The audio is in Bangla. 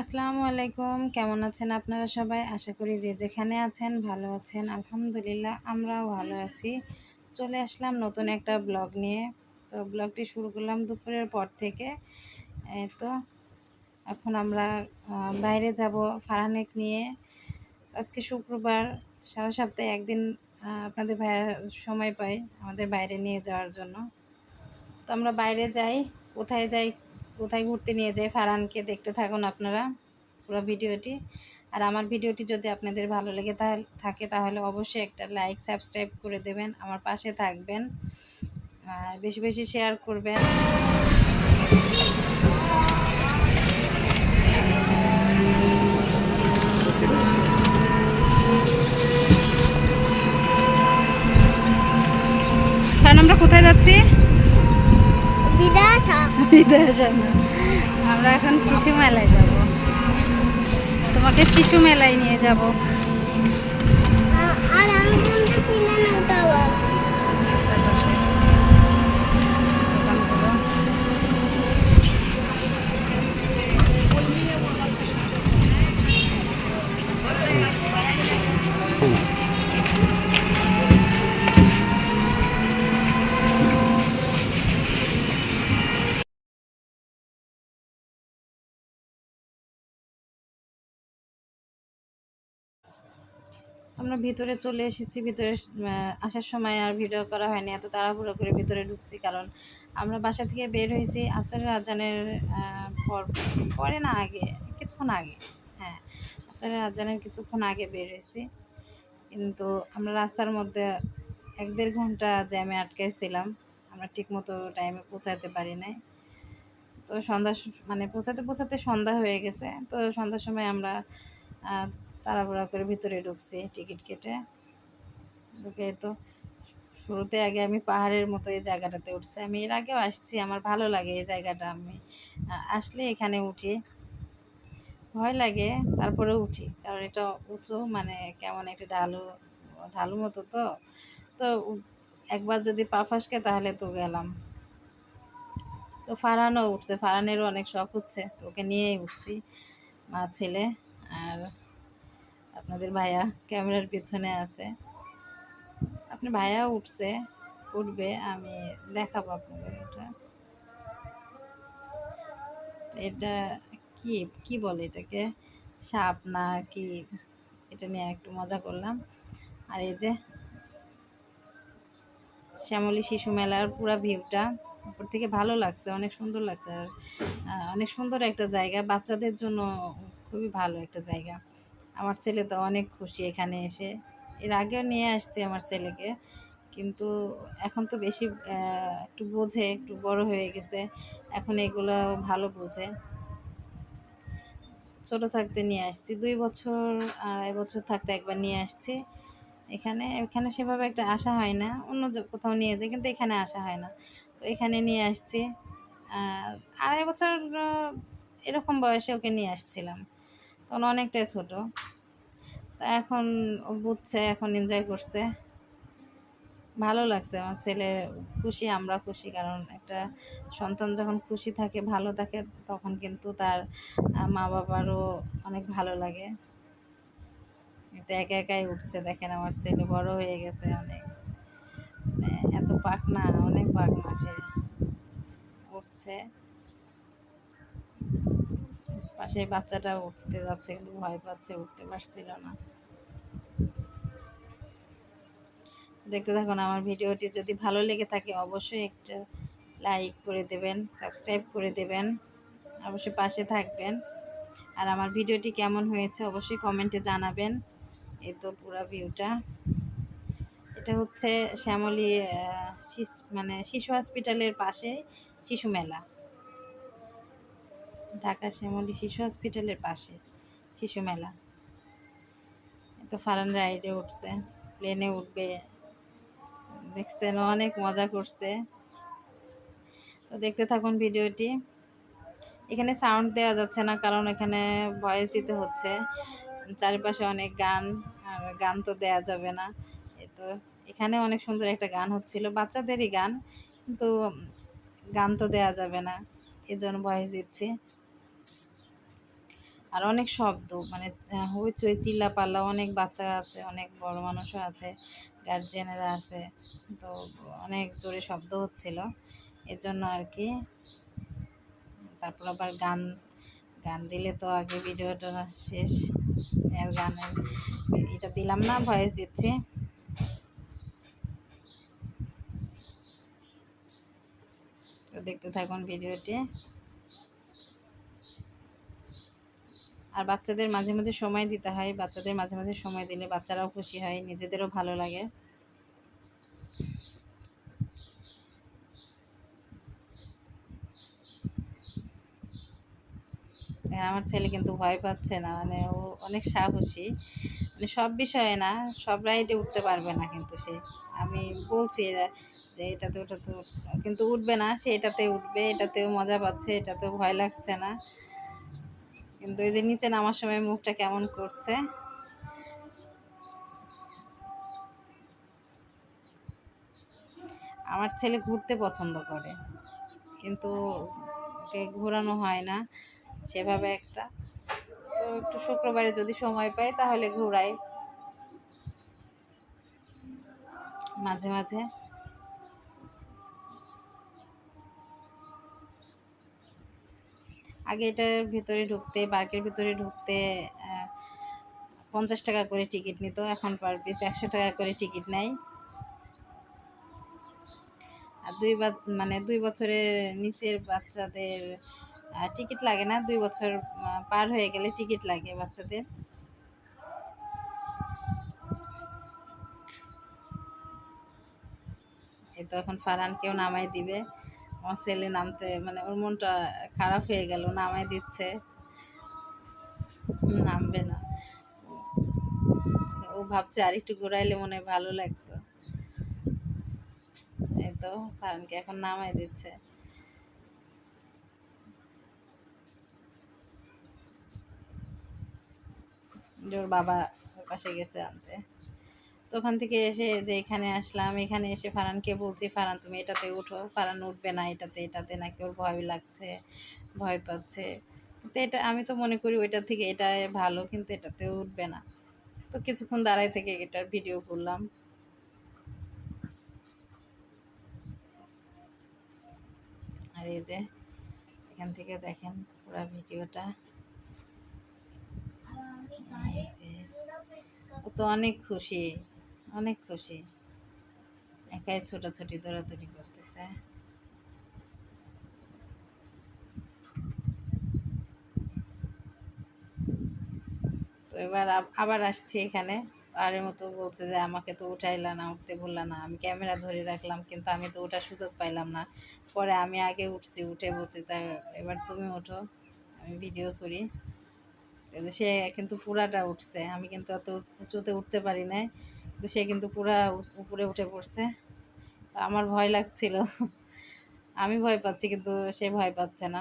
আসসালামু আলাইকুম। কেমন আছেন আপনারা সবাই? আশা করি যে যেখানে আছেন ভালো আছেন। আলহামদুলিল্লাহ আমরাও ভালো আছি। চলে আসলাম নতুন একটা ব্লগ নিয়ে। তো ব্লগটি শুরু করলাম দুপুরের পর থেকে। তো এখন আমরা বাইরে যাব ফারহানেক নিয়ে। আজকে শুক্রবার, সারা সপ্তাহে একদিন আপনাদের ভাইয়া সময় পাই আমাদের বাইরে নিয়ে যাওয়ার জন্য। তো আমরা বাইরে যাই, কোথায় যাই কোথায় ঘুরতে নিয়ে যাই, ফারহানকে দেখতে থাকুন আপনারা পুরো ভিডিওটি। আর আমার ভিডিওটি যদি আপনাদের ভালো লেগে থাকে তাহলে অবশ্যই একটা লাইক সাবস্ক্রাইব করে দেবেন, আমার পাশে থাকবেন। আর বেশি বেশি শেয়ার করবেন। আমরা কোথায় যাচ্ছি? বিদ্যাসাগর আমরা এখন শিশু মেলায় যাব। তোমাকে শিশু মেলায় নিয়ে যাব। আর আমি আমরা ভিতরে চলে এসেছি, ভিতরে আসার সময় আর ভিডিও করা হয়নি, এত তাড়াহুড়ো করে ভিতরে ঢুকছি কারণ আমরা বাসা থেকে বের হয়েছি আসরের আজানের পর, পরে না আগে, কিছুক্ষণ আগে হ্যাঁ আসরের আজানের কিছুক্ষণ আগে বের হয়েছি। কিন্তু আমরা রাস্তার মধ্যে এক দেড় ঘণ্টা জ্যামে আটকাইছিলাম, আমরা ঠিকমতো টাইমে পৌঁছাতে পারি নাই। তো সন্ধ্যা মানে পৌঁছাতে পৌঁছাতে সন্ধ্যা হয়ে গেছে, তো সন্ধ্যার সময় আমরা তাড়াহুড়া করে ভিতরে ঢুকছি, টিকিট কেটে। ঢুকে তো শুরুতে আগে আমি পাহাড়ের মতো এই জায়গাটাতে উঠছি। আমি এর আগেও আসছি, আমার ভালো লাগে এই জায়গাটা। আমি আসলে এখানে উঠি, ভয় লাগে তারপরে উঠি। কারণ এটা উঁচু মানে কেমন একটা ঢালু ঢালু মতো তো। তো একবার যদি পা ফাঁসকে তাহলে তো গেলাম। তো ফারানও উঠছে, ফারানেরও অনেক শখ হচ্ছে, তো ওকে নিয়েই উঠছি, মা, ছেলে আর আপনাদের ভাইয়া ক্যামেরার পিছনে আছে। আপনি ভাইয়া উঠছে, উঠবে, আমি দেখাবো আপনাদের ওটা এটা কি কি বলে এটাকে? সাপ না কি? এটা নিয়ে একটু মজা করলাম। আর এই যে শ্যামলী শিশু মেলার পুরা ভিউটা উপর থেকে ভালো লাগছে, অনেক সুন্দর লাগছে। আর অনেক সুন্দর একটা জায়গা। বাচ্চাদের জন্য খুবই ভালো একটা জায়গা। আমার ছেলে তো অনেক খুশি এখানে এসে। এর আগেও নিয়ে আসছি আমার ছেলেকে। কিন্তু এখন তো বেশি একটু বোঝে, একটু বড় হয়ে গেছে। এখন এগুলো ভালো বোঝে। ছোট থাকতে নিয়ে আসছি। দুই বছর, আড়াই বছর থাকতে একবার নিয়ে আসছি। এখানে এখানে সেভাবে একটা আসা হয় না। অন্য কোথাও নিয়ে যাই, কিন্তু এখানে আসা হয় না। তো এখানে নিয়ে আসছি। আড়াই বছর এরকম বয়সে ওকে নিয়ে আসছিলাম। তখন অনেকটাই ছোট। তা এখন বুঝছে, এখন এনজয় করছে। ভালো লাগছে আমার ছেলে খুশি, আমরা খুশি, কারণ একটা সন্তান যখন খুশি থাকে, ভালো থাকে, তখন কিন্তু তার মা বাবারও অনেক ভালো লাগে। কিন্তু একা একাই উঠছে, দেখেন আমার ছেলে বড় হয়ে গেছে অনেক। মানে এত পাকনা, অনেক পাকনা সে। উঠছে। পাশে বাচ্চাটা উঠতে যাচ্ছে, কিন্তু ভয় পাচ্ছে, উঠতে পারছিল না। দেখতে থাকুন, আমার ভিডিওটি যদি ভালো লেগে থাকে, অবশ্যই একটা লাইক করে দেবেন, সাবস্ক্রাইব করে দেবেন, অবশ্যই পাশে থাকবেন। আর আমার ভিডিওটি কেমন হয়েছে, অবশ্যই কমেন্টে জানাবেন। এই তো পুরো ভিউটা। এটা হচ্ছে শ্যামলী মানে শিশু হসপিটালের পাশে শিশু মেলা। ঢাকা শ্যামলী শিশু হসপিটালের পাশে, শিশু মেলা। তো ফারান রাইডে উঠছে, প্লেনে উঠবে, দেখছেন অনেক মজা করছে। তো দেখতে থাকুন ভিডিওটি। এখানে সাউন্ড দেওয়া যাচ্ছে না, কারণ এখানে ভয়েস দিতে হচ্ছে। চারিপাশে অনেক গান, আর গান তো দেয়া যাবে না। তো এখানে অনেক সুন্দর একটা গান হচ্ছিল, বাচ্চাদেরই গান, কিন্তু গান তো দেয়া যাবে না। এই জন্য ভয়েস দিচ্ছি। আর অনেক শব্দ মানে হইচই চিল্লা পাল্লা অনেক বাচ্চা আছে, অনেক বড় মানুষও আছে গার্জিয়ানেরা আছে, তো অনেক জোরে শব্দ হচ্ছিল। এর জন্য আর কি, তারপর আবার গান গান দিলে তো আগে ভিডিওটা শেষ, আর গানের এটা দিলাম না, ভয়েস দিচ্ছি। তো দেখতে থাকুন ভিডিওটি। আর বাচ্চাদের মাঝে মাঝে সময় দিতে হয়, বাচ্চাদের মাঝে মাঝে সময় দিলে বাচ্চারাও খুশি হয়, নিজেদেরও ভালো লাগে। আমার ছেলে কিন্তু ভয় পাচ্ছে না মানে ও অনেক সাহসী। মানে সব বিষয়ে না, সব রাইডে উঠতে পারবে না কিন্তু সে। আমি বলছি যে এটাতে ওটাতে উঠ- কিন্তু উঠবে না, সে এটাতে উঠবে, এটাতেও মজা পাচ্ছে, এটাতেও ভয় লাগছে না। কিন্তু ওই যে নিচে নামার সময় মুখটা কেমন করছে? আমার ছেলে ঘুরতে পছন্দ করে, কিন্তু ওকে ঘোরানো হয় না সেভাবে একটা। তো একটু শুক্রবারে যদি সময় পাই তাহলে ঘোরাই। মাঝে মাঝে আগে এটার ভিতরে ঢুকতে পার্কের ভিতরে ঢুকতে পঞ্চাশ টাকা করে টিকিট নিত, এখন পার পিস একশো টাকা করে টিকিট নেয়। আর দুই মানে দুই বছরের নিচের বাচ্চাদের টিকিট লাগে না, দুই বছর পার হয়ে গেলে টিকিট লাগে বাচ্চাদের। এই তো এখন ফারহানকেও নামাই দিবে। আমার ছেলে নামতে মানে ওর মনটা খারাপ হয়ে গেল নামাই দিচ্ছে। নামবে না। ও ভাবছে আর একটু ঘোরাইলে মনে হয় ভালো লাগতো। এই তো ফারহানকে এখন নামাই দিচ্ছে। ওর বাবা পাশে গেছে আনতে। তো ওখান থেকে এসে যে এখানে আসলাম, এখানে এসে ফারানকে বলছি, ফারান, তুমি এটাতে উঠো। ফারান উঠবে না এটাতে এটাতে নাকি ওর ভয় লাগছে, ভয় পাচ্ছে। তো এটা, আমি তো মনে করি ওইটা থেকে এটা ভালো, কিন্তু এটাতে উঠবে না। তো কিছুক্ষণ দাঁড়াই থেকে এটার ভিডিও করলাম। আর এই যে, এখান থেকে দেখেন পুরো ভিডিওটা। তো অনেক খুশি। অনেক খুশি। একাই ছোটাছুটি, দৌড়াদৌড়ি করতেছে। তো এবার আবার আসছি এখানে। আরের মতো বলছে যে, আমাকে তো উঠাইলা না, উঠতে বললা না। আমি ক্যামেরা ধরে রাখলাম, কিন্তু আমি তো ওঠার সুযোগ পাইলাম না। পরে আমি আগে উঠছি, উঠে বলছি তাই এবার তুমি ওঠো, আমি ভিডিও করি। সে কিন্তু পুরাটা উঠছে। আমি কিন্তু অত উঁচুতে উঠতে পারি নাই। কিন্তু সে কিন্তু পুরা উপরে উঠে পড়ছে। তো আমার ভয় লাগছিল। আমি ভয় পাচ্ছি কিন্তু সে ভয় পাচ্ছে না।